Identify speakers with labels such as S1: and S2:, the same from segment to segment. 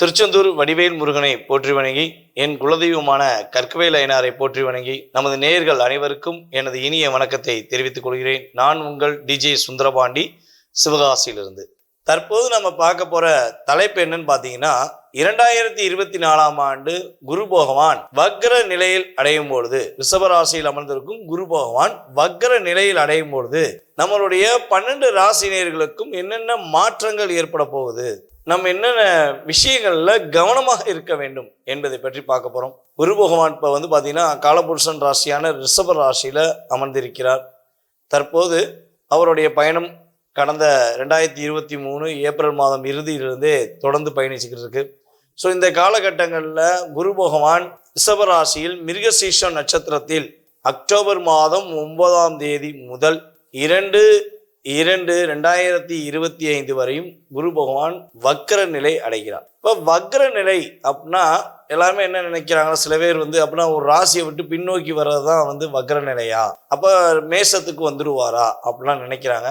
S1: திருச்செந்தூர் வடிவேல் முருகனை போற்றி வணங்கி என் குலதெய்வமான கற்கவேல் ஐனாரை போற்றி வணங்கி நமது நேயர்கள் அனைவருக்கும் எனது இனிய வணக்கத்தை தெரிவித்துக் கொள்கிறேன். நான் உங்கள் டிஜே சுந்தரபாண்டி சிவகாசியிலிருந்து. தற்போது நம்ம பார்க்க போற தலைப்பு என்னன்னு பார்த்தீங்கன்னா இரண்டாயிரத்தி இருபத்தி நாலாம் ஆண்டு குரு பகவான் வக்ர நிலையில் அடையும் பொழுது ரிஷபராசியில் அமர்ந்திருக்கும் குரு பகவான் வக்ர நிலையில் அடையும் பொழுது நம்மளுடைய பன்னெண்டு ராசினியர்களுக்கும் என்னென்ன மாற்றங்கள் ஏற்பட போகுது நம்ம என்னென்ன விஷயங்கள்ல கவனமாக இருக்க வேண்டும் என்பதை பற்றி பார்க்க போறோம். குரு பகவான் இப்போ வந்து பார்த்தீங்கன்னா காலபுருஷன் ராசியான ரிஷப ராசியில அமர்ந்திருக்கிறார். தற்போது அவருடைய பயணம் கடந்த ரெண்டாயிரத்தி இருபத்தி மூணு ஏப்ரல் மாதம் இறுதியிலிருந்தே தொடர்ந்து பயணிச்சுக்கிட்டு இருக்கு ஸோ இந்த காலகட்டங்களில் குரு பகவான் ரிஷபராசியில் மிருகசீஷம் நட்சத்திரத்தில் அக்டோபர் மாதம் ஒன்பதாம் தேதி முதல் இரண்டு இரண்டு ரெண்டாயிரத்தி இருபத்தி ஐந்து வரையும் குரு பகவான் வக்ர நிலை அடைகிறார். இப்போ வக்ர நிலை அப்படின்னா எல்லாருமே என்ன நினைக்கிறாங்க? சில பேர் வந்து அப்படின்னா ஒரு ராசியை விட்டு பின்னோக்கி வர்றது தான் வந்து வக்ர நிலையா? அப்போ மேசத்துக்கு வந்துடுவாரா அப்படிலாம் நினைக்கிறாங்க.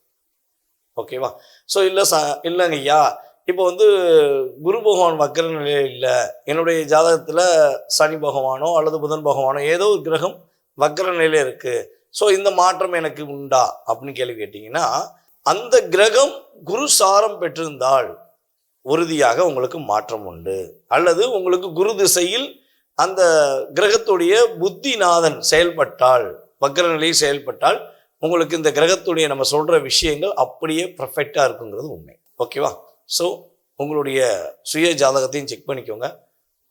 S1: ஓகேவா ஸோ இல்லை ச இல்லைங்க ஐயா. இப்போ வந்து குரு பகவான் வக்கர நிலையில் இல்லை. என்னுடைய ஜாதகத்தில் சனி பகவானோ அல்லது புதன் பகவானோ ஏதோ ஒரு கிரகம் வக்கர நிலையில் இருக்குது ஸோ இந்த மாற்றம் எனக்கு உண்டா? அப்படின்னு கேள்வி கேட்டிங்கன்னா அந்த கிரகம் குரு சாரம் பெற்றிருந்தால் உறுதியாக உங்களுக்கு மாற்றம் உண்டு. அல்லது உங்களுக்கு குரு திசையில் அந்த கிரகத்துடைய புத்திநாதன் செயல்பட்டால் வக்கர நிலையில் செயல்பட்டால் உங்களுக்கு இந்த கிரகத்துடைய நம்ம சொல்கிற விஷயங்கள் அப்படியே பர்ஃபெக்டாக இருக்குங்கிறது உண்மை. ஓகேவா ஸோ உங்களுடைய சுய ஜாதகத்தையும் செக் பண்ணிக்கோங்க.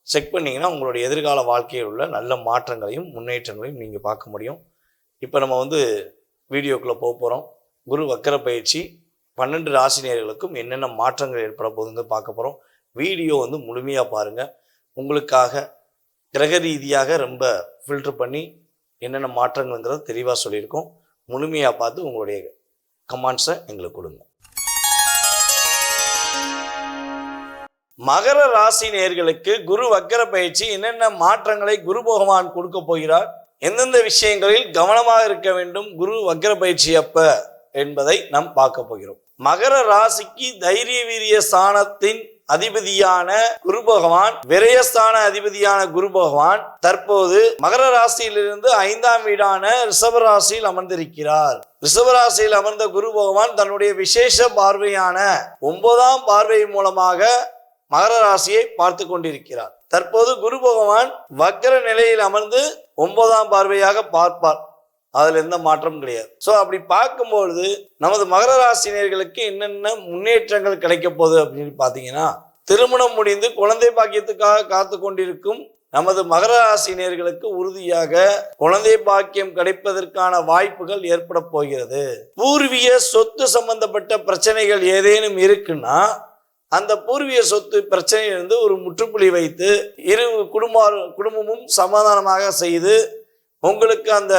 S1: செக் பண்ணிங்கன்னா உங்களுடைய எதிர்கால வாழ்க்கையில் உள்ள நல்ல மாற்றங்களையும் முன்னேற்றங்களையும் நீங்கள் பார்க்க முடியும். இப்போ நம்ம வந்து வீடியோக்குள்ளே போக போகிறோம் குரு வக்கர பயிற்சி பன்னெண்டு ராசினியர்களுக்கும் என்னென்ன மாற்றங்கள் ஏற்பட போகுதுன்னு பார்க்க போகிறோம் வீடியோ வந்து முழுமையாக பாருங்கள் உங்களுக்காக கிரக ரீதியாக ரொம்ப ஃபில்டர் பண்ணி என்னென்ன மாற்றங்கள்ங்கிறத தெளிவாக சொல்லியிருக்கோம். முழுமையாக பார்த்து உங்களுடைய கமாண்ட்ஸை எங்களுக்கு கொடுங்க. மகர ராசி நேர்களுக்கு குரு வக்கர பயிற்சி என்னென்ன மாற்றங்களை குரு பகவான் கொடுக்க போகிறார்? எந்தெந்த விஷயங்களில் கவனமாக இருக்க வேண்டும்? குரு வக்கர பயிற்சி அப்ப என்பதை நாம் பார்க்க போகிறோம். மகர ராசிக்கு தைரிய வீரிய ஸ்தானத்தின் அதிபதியான குரு பகவான் விரயஸ்தான அதிபதியான குரு பகவான் தற்போது மகர ராசியிலிருந்து ஐந்தாம் வீடான ரிஷப ராசியில் அமர்ந்திருக்கிறார். ரிஷப ராசியில் அமர்ந்த குரு பகவான் தன்னுடைய விசேஷ பார்வையான ஒன்பதாம் பார்வை மூலமாக மகர ராசியை பார்த்து கொண்டிருக்கிறார். தற்போது குரு பகவான் வக்கர நிலையில் அமர்ந்து ஒன்பதாம் பார்வையாக பார்ப்பார். அதில் எந்த மாற்றமும் கிடையாது. ஸோ அப்படி பார்க்கும்பொழுது நமது மகர ராசினியர்களுக்கு என்னென்ன முன்னேற்றங்கள் கிடைக்க போகுது அப்படின்னு பார்த்தீங்கன்னா திருமணம் முடிந்து குழந்தை பாக்கியத்துக்காக காத்து கொண்டிருக்கும் நமது மகர ராசினியர்களுக்கு உறுதியாக குழந்தை பாக்கியம் கிடைப்பதற்கான வாய்ப்புகள் ஏற்பட போகிறது. பூர்வீக சொத்து சம்பந்தப்பட்ட பிரச்சனைகள் ஏதேனும் இருக்குன்னா அந்த பூர்வீக சொத்து பிரச்சனையிலிருந்து ஒரு முற்றுப்புள்ளி வைத்து இரு குடும்ப குடும்பமும் சமாதானமாக செய்து உங்களுக்கு அந்த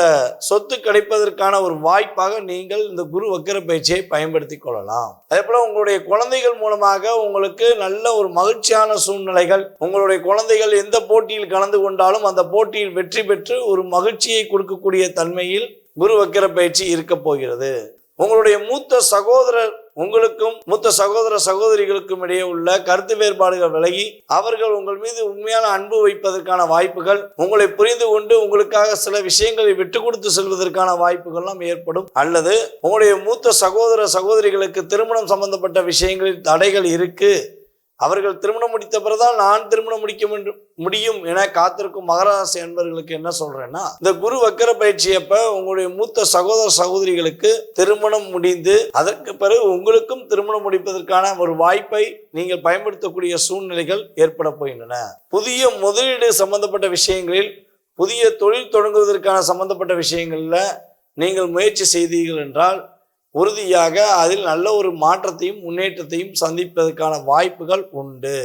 S1: சொத்து கிடைப்பதற்கான ஒரு வாய்ப்பாக நீங்கள் இந்த குரு வக்கர பயிற்சியை பயன்படுத்தி கொள்ளலாம். அதே போல உங்களுடைய குழந்தைகள் மூலமாக உங்களுக்கு நல்ல ஒரு மகிழ்ச்சியான சூழ்நிலைகள் உங்களுடைய குழந்தைகள் எந்த போட்டியில் கலந்து கொண்டாலும் அந்த போட்டியில் வெற்றி பெற்று ஒரு மகிழ்ச்சியை கொடுக்கக்கூடிய தன்மையில் குரு வக்கர பயிற்சி இருக்க போகிறது. உங்களுடைய மூத்த சகோதரர் உங்களுக்கும் மூத்த சகோதர சகோதரிகளுக்கும் இடையே உள்ள கருத்து வேறுபாடுகள் விலகி அவர்கள் உங்கள் மீது உண்மையான அன்பு வைப்பதற்கான வாய்ப்புகள் உங்களை புரிந்து கொண்டு உங்களுக்காக சில விஷயங்களை விட்டு கொடுத்து செல்வதற்கான வாய்ப்புகள்லாம் ஏற்படும். அல்லது உங்களுடைய மூத்த சகோதர சகோதரிகளுக்கு திருமணம் சம்பந்தப்பட்ட விஷயங்களில் தடைகள் இருக்கு. அவர்கள் திருமணம் முடித்த பிறகுதான் நான் திருமணம் முடிக்க வேண்டும் முடியும் என காத்திருக்கும் மகராசி அன்பர்களுக்கு என்ன சொல்றேன்னா இந்த குரு வக்கர பயிற்சியப்ப உங்களுடைய மூத்த சகோதர சகோதரிகளுக்கு திருமணம் முடிந்து அதற்கு பிறகு உங்களுக்கும் திருமணம் முடிப்பதற்கான ஒரு வாய்ப்பை நீங்கள் பயன்படுத்தக்கூடிய சூழ்நிலைகள் ஏற்பட போகின்றன. புதிய முதலீடு சம்பந்தப்பட்ட விஷயங்களில் புதிய தொழில் தொடங்குவதற்கான சம்பந்தப்பட்ட விஷயங்களில் நீங்கள் முயற்சி செய்தீர்கள் என்றால் உறுதியாக அதில் நல்ல ஒரு மாற்றத்தையும் முன்னேற்றத்தையும் சந்திப்பதற்கான வாய்ப்புகள் உண்டு.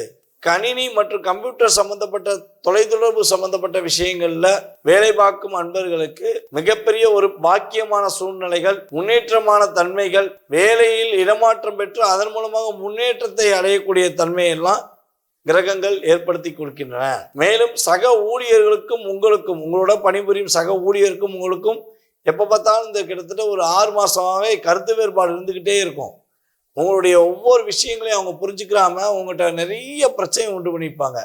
S1: கணினி மற்றும் கம்ப்யூட்டர் சம்பந்தப்பட்ட தொலைத்தொடர்பு சம்பந்தப்பட்ட விஷயங்கள்ல வேலை பார்க்கும் அன்பர்களுக்கு மிகப்பெரிய ஒரு பாக்கியமான சூழ்நிலைகள் முன்னேற்றமான தன்மைகள் வேலையில் இடமாற்றம் பெற்று அதன் மூலமாக முன்னேற்றத்தை அடையக்கூடிய தன்மையெல்லாம் கிரகங்கள் ஏற்படுத்தி கொடுக்கின்றன. மேலும் சக ஊழியர்களுக்கும் உங்களுக்கும் உங்களோட பணிபுரியும் சக ஊழியருக்கும் உங்களுக்கும் எப்போ பார்த்தாலும் இந்த கிட்டத்தட்ட ஒரு ஆறு மாதமாகவே கருத்து வேறுபாடு இருந்துக்கிட்டே இருக்கும். உங்களுடைய ஒவ்வொரு விஷயங்களையும் அவங்க புரிஞ்சுக்கிறாம உங்கள்கிட்ட நிறைய பிரச்சனை உண்டு பண்ணியிருப்பாங்க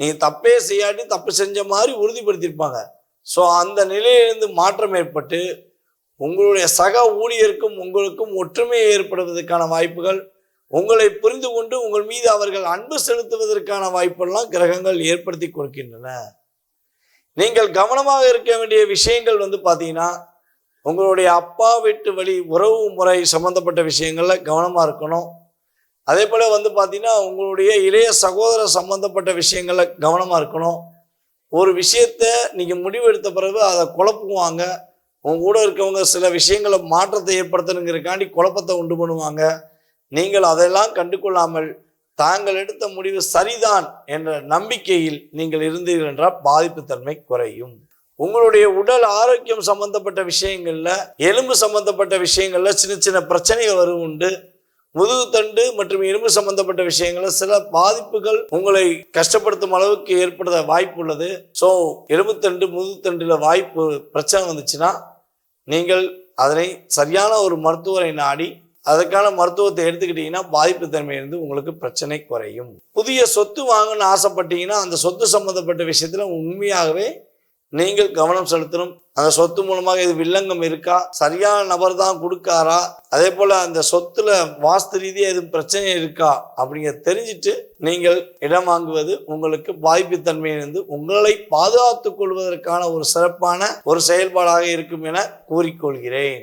S1: நீங்கள் தப்பே செய்யாட்டி தப்பு செஞ்ச மாதிரி உறுதிப்படுத்தியிருப்பாங்க. ஸோ அந்த நிலையிலிருந்து மாற்றம் ஏற்பட்டு உங்களுடைய சக ஊழியருக்கும் உங்களுக்கும் ஒற்றுமை ஏற்படுவதற்கான வாய்ப்புகள் உங்களை புரிந்து கொண்டு உங்கள் மீது அவர்கள் அன்பு செலுத்துவதற்கான வாய்ப்பெல்லாம் கிரகங்கள் ஏற்படுத்தி கொடுக்கின்றன. நீங்கள் கவனமாக இருக்க வேண்டிய விஷயங்கள் வந்து பார்த்தீங்கன்னா உங்களுடைய அப்பா வீட்டு வழி உறவு முறை சம்மந்தப்பட்ட விஷயங்களில் கவனமாக இருக்கணும். அதே போல் வந்து பார்த்தீங்கன்னா உங்களுடைய இளைய சகோதர சம்மந்தப்பட்ட விஷயங்களில் கவனமாக இருக்கணும். ஒரு விஷயத்த நீங்கள் முடிவெடுத்த பிறகு அதை குழப்புவாங்க. உங்க கூட இருக்கவங்க சில விஷயங்களை மாற்றத்தை ஏற்படுத்தணுங்கிறக்காண்டி குழப்பத்தை உண்டு பண்ணுவாங்க. நீங்கள் அதெல்லாம் கண்டுகொள்ளாமல் தாங்கள் எடுத்த முடிவு சரிதான் என்ற நம்பிக்கையில் நீங்கள் இருந்தீர்கள் என்றால் பாதிப்பு தன்மை குறையும். உங்களுடைய உடல் ஆரோக்கியம் சம்பந்தப்பட்ட விஷயங்களில் எலும்பு சம்பந்தப்பட்ட விஷயங்களில் சின்ன சின்ன பிரச்சனைகள் வரும் உண்டு. முதுகுத்தண்டு மற்றும் எலும்பு சம்பந்தப்பட்ட விஷயங்கள்ல சில பாதிப்புகள் உங்களை கஷ்டப்படுத்தும் அளவுக்கு ஏற்பட வாய்ப்பு உள்ளது. ஸோ எலும்புத்தண்டு முதுகுத்தண்டுல வாய்ப்பு பிரச்சனை வந்துச்சுன்னா நீங்கள் அதனை சரியான ஒரு மருத்துவரை நாடி அதற்கான மருத்துவத்தை எடுத்துக்கிட்டீங்கன்னா பாதிப்பு தன்மையிலிருந்து உங்களுக்கு பிரச்சனை குறையும். புதிய சொத்து வாங்கணும்னு ஆசைப்பட்டீங்கன்னா அந்த சொத்து சம்பந்தப்பட்ட விஷயத்துல உண்மையாகவே நீங்கள் கவனம் செலுத்தணும். அந்த சொத்து மூலமாக இது வில்லங்கம் இருக்கா? சரியான நபர் தான் கொடுக்காரா? அதே போல அந்த சொத்துல வாஸ்து ரீதியாக எதுவும் பிரச்சனை இருக்கா? அப்படிங்கிற தெரிஞ்சுட்டு நீங்கள் இடம் வாங்குவது உங்களுக்கு பாதிப்புத்தன்மையிலிருந்து உங்களை பாதுகாத்துக் கொள்வதற்கான ஒரு சிறப்பான ஒரு செயல்பாடாக இருக்கும் என கூறிக்கொள்கிறேன்.